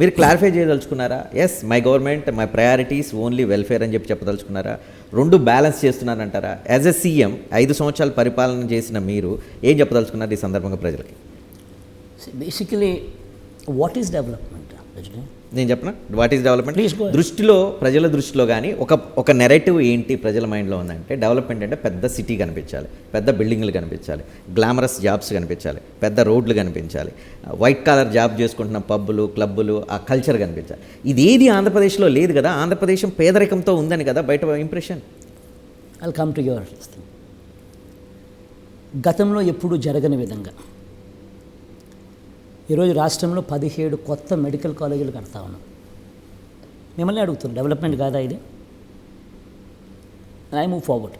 మీరు clarify చేయదలుచుకున్నారా? Yes my government my priorities only welfare అని చెప్పి చెప్పదలుచుకున్నారా? రెండు బ్యాలెన్స్ చేస్తున్నారంటారా? యాజ్ ఎ సీఎం ఐదు సంవత్సరాలు పరిపాలన చేసిన మీరు ఏం చెప్పదలుచుకున్నారు ఈ సందర్భంగా ప్రజలకి? బేసికలీ వాట్ ఈస్ డెవలప్మెంట్ నేను చెప్పనా? What is development. దృష్టిలో ప్రజల దృష్టిలో కానీ ఒక ఒక నెరేటివ్ ఏంటి ప్రజల మైండ్లో ఉందంటే డెవలప్మెంట్ అంటే పెద్ద సిటీ కనిపించాలి పెద్ద బిల్డింగ్లు కనిపించాలి గ్లామరస్ జాబ్స్ కనిపించాలి పెద్ద రోడ్లు కనిపించాలి వైట్ కాలర్ జాబ్ చేసుకుంటున్న పబ్బులు క్లబ్బులు ఆ కల్చర్ కనిపించాలి. ఇది ఏది ఆంధ్రప్రదేశ్లో లేదు కదా ఆంధ్రప్రదేశం పేదరికంతో ఉందని కదా బయట impression I'll come to your గతంలో ఎప్పుడూ జరగని విధంగా ఈరోజు రాష్ట్రంలో పదిహేడు కొత్త మెడికల్ కాలేజీలు కడతా ఉన్నాం. మిమ్మల్ని అడుగుతున్నాం డెవలప్మెంట్ కాదా ఇది? ఐ మూవ్ ఫార్వర్డ్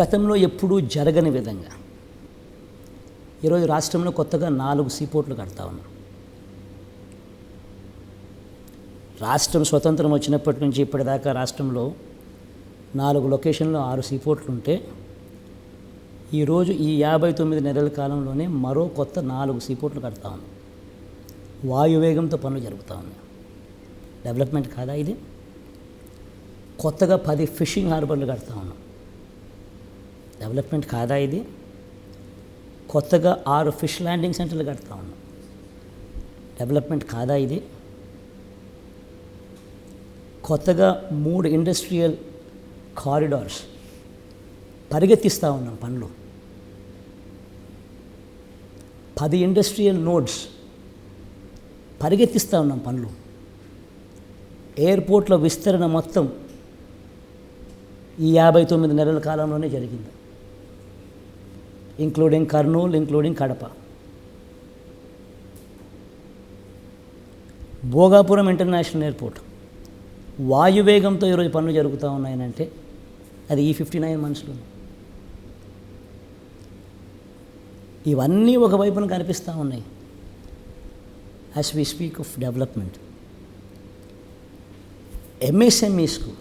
గతంలో ఎప్పుడూ జరగని విధంగా ఈరోజు రాష్ట్రంలో కొత్తగా నాలుగు సీపోర్ట్లు కడతా ఉన్నాం. రాష్ట్రం స్వతంత్రం వచ్చినప్పటి నుంచి ఇప్పటిదాకా రాష్ట్రంలో నాలుగు లొకేషన్లో ఆరు సీపోర్ట్లు ఉంటే ఈరోజు ఈ యాభై తొమ్మిది నెలల కాలంలోనే మరో కొత్త నాలుగు సీపోర్ట్లు కడతా ఉన్నాం వాయువేగంతో పనులు జరుగుతూ ఉన్నాయి. డెవలప్మెంట్ కాదా ఇది? కొత్తగా పది ఫిషింగ్ హార్బర్లు కడతా ఉన్నాం. డెవలప్మెంట్ కాదా ఇది? కొత్తగా ఆరు ఫిష్ ల్యాండింగ్ సెంటర్లు కడతా ఉన్నాం. డెవలప్మెంట్ కాదా ఇది? కొత్తగా మూడు ఇండస్ట్రియల్ కారిడార్స్ పరిగెత్తిస్తూ ఉన్నాం పనులు. పది ఇండస్ట్రియల్ నోడ్స్ పరిగెత్తిస్తూ ఉన్నాం పనులు. ఎయిర్పోర్ట్ల విస్తరణ మొత్తం ఈ యాభై తొమ్మిది నెలల కాలంలోనే జరిగింది. Including Kurnool including Kadapa. Bhogapuram international airport. వాయువేగంతో ఈరోజు పనులు జరుగుతూ ఉన్నాయనంటే అది ఈ ఫిఫ్టీ నైన్ మంత్స్లో ఇవన్నీ ఒకవైపున కనిపిస్తూ ఉన్నాయి. As we speak of development ఎంఎస్ఎంఈస్కు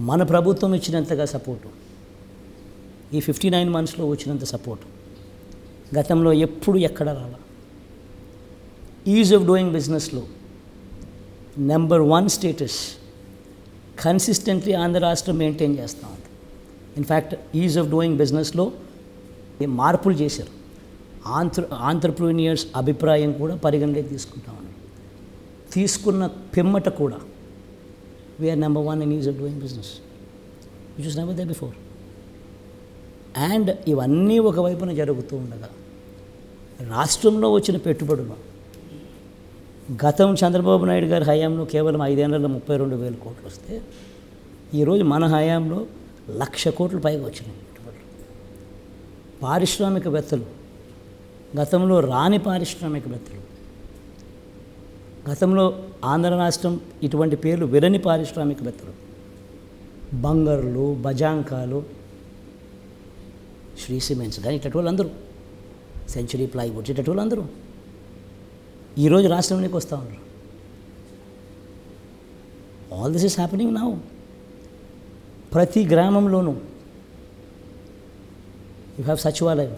మన ప్రభుత్వం ఇచ్చినంతగా సపోర్టు ఈ ఫిఫ్టీ నైన్ మంత్స్లో వచ్చినంత సపోర్టు గతంలో ఎప్పుడు ఎక్కడ రాల. ఈజ్ ఆఫ్ డూయింగ్ బిజినెస్లో number one status consistently Andhra రాష్ట్రం మెయింటైన్ చేస్తూ ఉంది. ఇన్ఫ్యాక్ట్ ఈజ్ ఆఫ్ డూయింగ్ బిజినెస్లో మార్పులు చేశారు. ఆంత్ర ఆంధ్రప్రీనియర్స్ అభిప్రాయం కూడా పరిగణలోకి తీసుకుంటా ఉన్నాం తీసుకున్న పిమ్మట కూడా we're number one in ease doing business which is never there before and ఇవన్నీ ఒకవైపున జరుగుతూ ఉండగా రాష్ట్రంలో వచ్చిన పెట్టుబడులు గతం చంద్రబాబు నాయుడు గారి హయాంలో కేవలం ఐదేళ్ళలో ముప్పై రెండు వేల కోట్లు వస్తే ఈరోజు మన హయాంలో లక్ష కోట్లు పైగా వచ్చినాయి. పారిశ్రామికవేత్తలు. గతంలో రాని పారిశ్రామికవేత్తలు. గతంలో ఆంధ్ర రాష్ట్రం ఇటువంటి పేర్లు విరని పారిశ్రామికవేత్తలు. బంగర్లు బజాంకాలు శ్రీ సిమెంట్స్ కానీ ఇటువంటి అందరూ సెంచరీ ప్లైవుడ్స్ ఇటువంటి అందరూ ఈరోజు రాష్ట్రంలోకి వస్తూ ఉన్నారు. All this is happening now ప్రతి గ్రామంలోనూ యూ హ్యావ్ సచివాలయం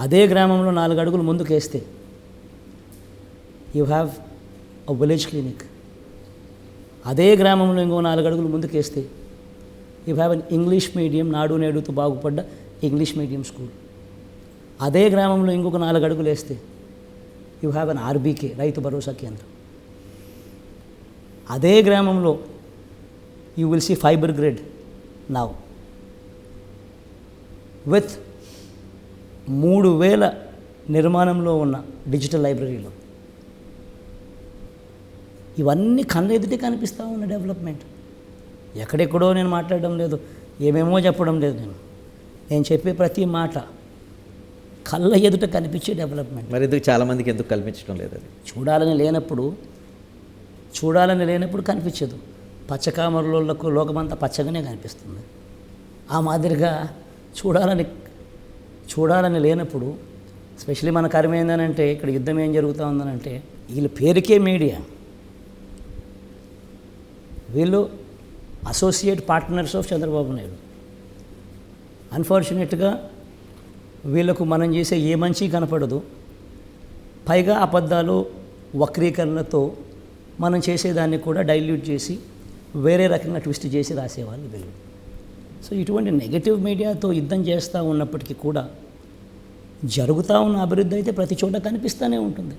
అదే గ్రామంలో నాలుగు అడుగులు ముందుకు వేస్తే you have a village clinic అదే గ్రామంలో ఇంకో నాలుగు అడుగులు ముందుకు వేస్తే you have an English medium నాడు నేడుతో బాగుపడ్డ ఇంగ్లీష్ మీడియం స్కూల్ అదే గ్రామంలో ఇంకొక నాలుగు అడుగులు వేస్తే you have an RBK Rythu Bharosa కేంద్రం. అదే గ్రామంలో you will see fiber grid now with మూడు వేల నిర్మాణంలో ఉన్న డిజిటల్ లైబ్రరీలో. ఇవన్నీ కళ్ళ ఎదుటే కనిపిస్తూ ఉన్న డెవలప్మెంట్. ఎక్కడెక్కడో నేను మాట్లాడడం లేదు ఏమేమో చెప్పడం లేదు నేను. నేను చెప్పే ప్రతి మాట కళ్ళ ఎదుట కనిపించే డెవలప్మెంట్. మరి ఎందుకు చాలామందికి ఎందుకు కల్పించడం లేదు అది? చూడాలని లేనప్పుడు చూడాలని లేనప్పుడు కనిపించదు. పచ్చకామరులకు లోకమంతా పచ్చగానే కనిపిస్తుంది. ఆ మాదిరిగా చూడాలని చూడాలని లేనప్పుడు స్పెషలీ మన కర్మ ఏందనంటే ఇక్కడ యుద్ధం ఏం జరుగుతూ ఉందనంటే వీళ్ళ పేరుకే మీడియా. వీళ్ళు associate partners of Chandrababu Naidu. అన్ఫార్చునేట్గా వీళ్ళకు మనం చేసే ఏ మంచి కనపడదు. పైగా అబద్ధాలు వక్రీకరణతో మనం చేసేదాన్ని కూడా డైల్యూట్ చేసి వేరే రకంగా ట్విస్ట్ చేసి రాసేవాళ్ళు వీళ్ళు. సో ఇటువంటి నెగటివ్ మీడియాతో యుద్ధం చేస్తూ ఉన్నప్పటికీ కూడా జరుగుతూ ఉన్న అభివృద్ధి అయితే ప్రతి చోట కనిపిస్తూనే ఉంటుంది.